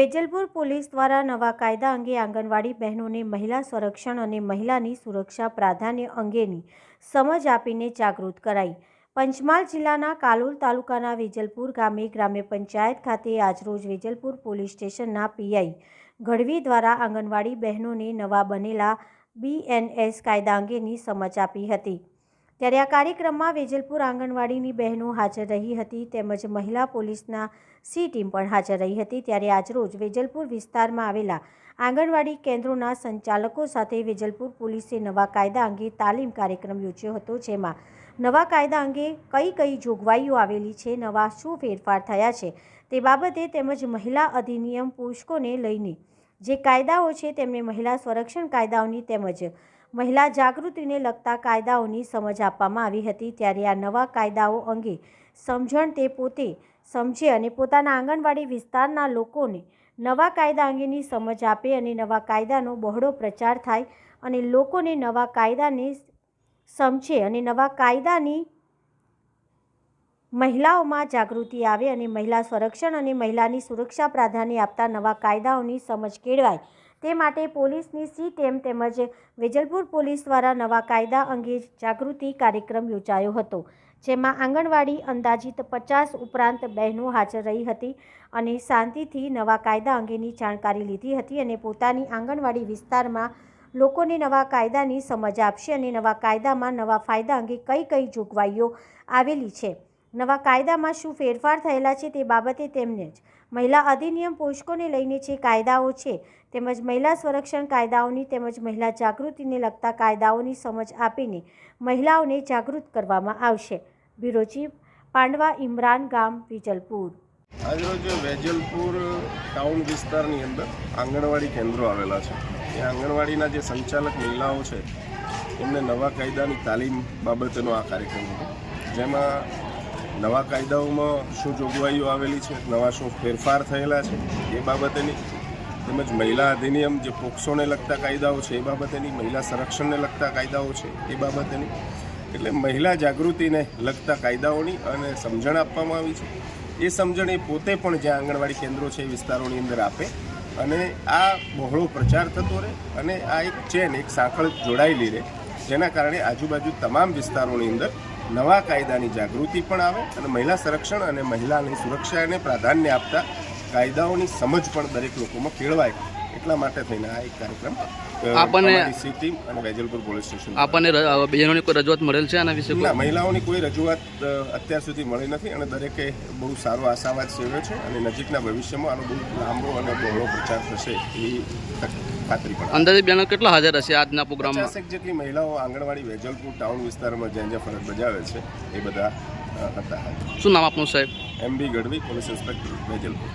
Vejalpur police દ્વારા નવા કાયદા અંગે આંગણવાડી બહેનોને મહિલા સંરક્ષણ અને મહિલાની સુરક્ષા પ્રાધાન્ય અંગેની સમજ આપીને જાગૃત કરાઈ. પંચમહાલ જિલ્લાના કાલોલ તાલુકાના વેજલપુર ગામે ગ્રામ્ય પંચાયત ખાતે આજરોજ વેજલપુર પોલીસ સ્ટેશનના પીઆઈ ગઢવી દ્વારા આંગણવાડી બહેનોને નવા બનેલા બીએનએસ કાયદા અંગેની સમજ આપી હતી. ત્યારે આ કાર્યક્રમમાં વેજલપુર આંગણવાડીની બહેનો હાજર રહી હતી તેમજ મહિલા પોલીસના સી ટીમ પણ હાજર રહી હતી ત્યારે આજરોજ વેજલપુર વિસ્તારમાં આવેલા આંગણવાડી કેન્દ્રોના સંચાલકો સાથે વેજલપુર પોલીસે નવા કાયદા અંગે તાલીમ કાર્યક્રમ યોજ્યો હતો. જેમાં નવા કાયદા અંગે કઈ કઈ જોગવાઈઓ આવેલી છે, નવા શું ફેરફાર થયા છે તે બાબતે તેમજ મહિલા અધિનિયમ પુષ્કોને લઈને જે કાયદાઓ છે તેમને મહિલા સંરક્ષણ કાયદાઓની તેમજ મહિલા જાગૃતિને લગતા કાયદાઓની સમજ આપવામાં આવી હતી. ત્યારે આ નવા કાયદાઓ અંગે સમજણ તે પોતે સમજે અને પોતાના આંગણવાડી વિસ્તારના લોકોને નવા કાયદા અંગેની સમજ આપે અને નવા કાયદાનો બહોળો પ્રચાર થાય અને લોકોને નવા કાયદાને સમજે અને નવા કાયદાની મહિલાઓમાં જાગૃતિ આવે અને મહિલા સંરક્ષણ અને મહિલાની સુરક્ષા પ્રાધાન્ય આપતા નવા કાયદાઓની સમજ કેળવાય. તે માટે પોલીસની સી ટેમ તેમજ વેજલપુર પોલીસ દ્વારા નવા કાયદા અંગે જાગૃતિ કાર્યક્રમ યોજાયો હતો, જેમાં આંગણવાડી અંદાજિત પચાસ ઉપરાંત બહેનો હાજર રહી હતી અને શાંતિથી નવા કાયદા અંગેની જાણકારી લીધી હતી અને પોતાની આંગણવાડી વિસ્તારમાં લોકોને નવા કાયદાની સમજ આપશે અને નવા કાયદામાં નવા ફાયદા અંગે કઈ કઈ જોગવાઈઓ આવેલી છે. નવા કાયદામાં શું ફેરફાર થયેલા છે તે બાબતે તેમને જ મહિલા અધિનિયમ પોષકોને લઈને જે કાયદાઓ છે તેમજ મહિલા સંરક્ષણ કાયદાઓની તેમજ મહિલા જાગૃતિને લગતા કાયદાઓની સમજ આપીને મહિલાઓને જાગૃત કરવામાં આવશે. બ્યુરો ચીફ પાંડવા ઇમરાન ગામ, વિજલપુર. આજરોજ વેજલપુર ટાઉન વિસ્તારની અંદર આંગણવાડી કેન્દ્રો આવેલા છે. એ આંગણવાડીના જે સંચાલક મહિલાઓ છે, એમને નવા કાયદાની તાલીમ બાબતનો આ કાર્યક્રમ હતો. જેમાં નવા કાયદાઓમાં શું જોગવાઈઓ આવેલી છે, નવા શું ફેરફાર થયેલા છે, એ બાબતેની તેમજ મહિલા અધિનિયમ જે પોક્સોને લગતા કાયદાઓ છે, એ બાબતેની મહિલા સંરક્ષણને લગતા કાયદાઓ છે, એ બાબતેની એટલે મહિલા જાગૃતિને લગતા કાયદાઓની અને સમજણ આપવામાં આવી છે. એ સમજણ એ પોતે પણ જ્યાં આંગણવાડી કેન્દ્રો છે, એ વિસ્તારોની અંદર આપે અને આ બહોળો પ્રચાર થતો રહે અને આ એક ચેન, એક સાંકળ જોડાયેલી રહે. જેના કારણે આજુબાજુ તમામ વિસ્તારોની અંદર નવા કાયદાની જાગૃતિ પણ આવે અને મહિલા સંરક્ષણ અને મહિલાની સુરક્ષાને પ્રાધાન્ય આપતા કાયદાઓની સમજ પણ દરેક લોકોમાં કેળવાય એટલા માટે થઈને આ એક કાર્યક્રમ આપણને- અમારી અને વેજલપુર પોલીસ સ્ટેશન. આપણને બહેનોની કોઈ રજૂઆત મળેલ છે આના વિશે? ના મહિલાઓની કોઈ રજૂઆત અત્યાર સુધી મળી નથી અને દરેકે બહુ સારો આશાવાદ સેવ્યો છે અને નજીકના ભવિષ્યમાં આનો બહુ લાંબો અને બહોળો પ્રચાર થશે એવી ખાતરી પણ અંદાજે બહેનો કેટલા હાજર હશે આજના પ્રોગ્રામમાં? પચાસેક જેટલી મહિલાઓ આંગણવાડી વેજલપુર ટાઉન વિસ્તારમાં જ્યાં જ્યાં ફરજ બજાવે છે એ બધા હતા. શું નામ આપનું સાહેબ? M B Gadhvi police inspector Vejalpur.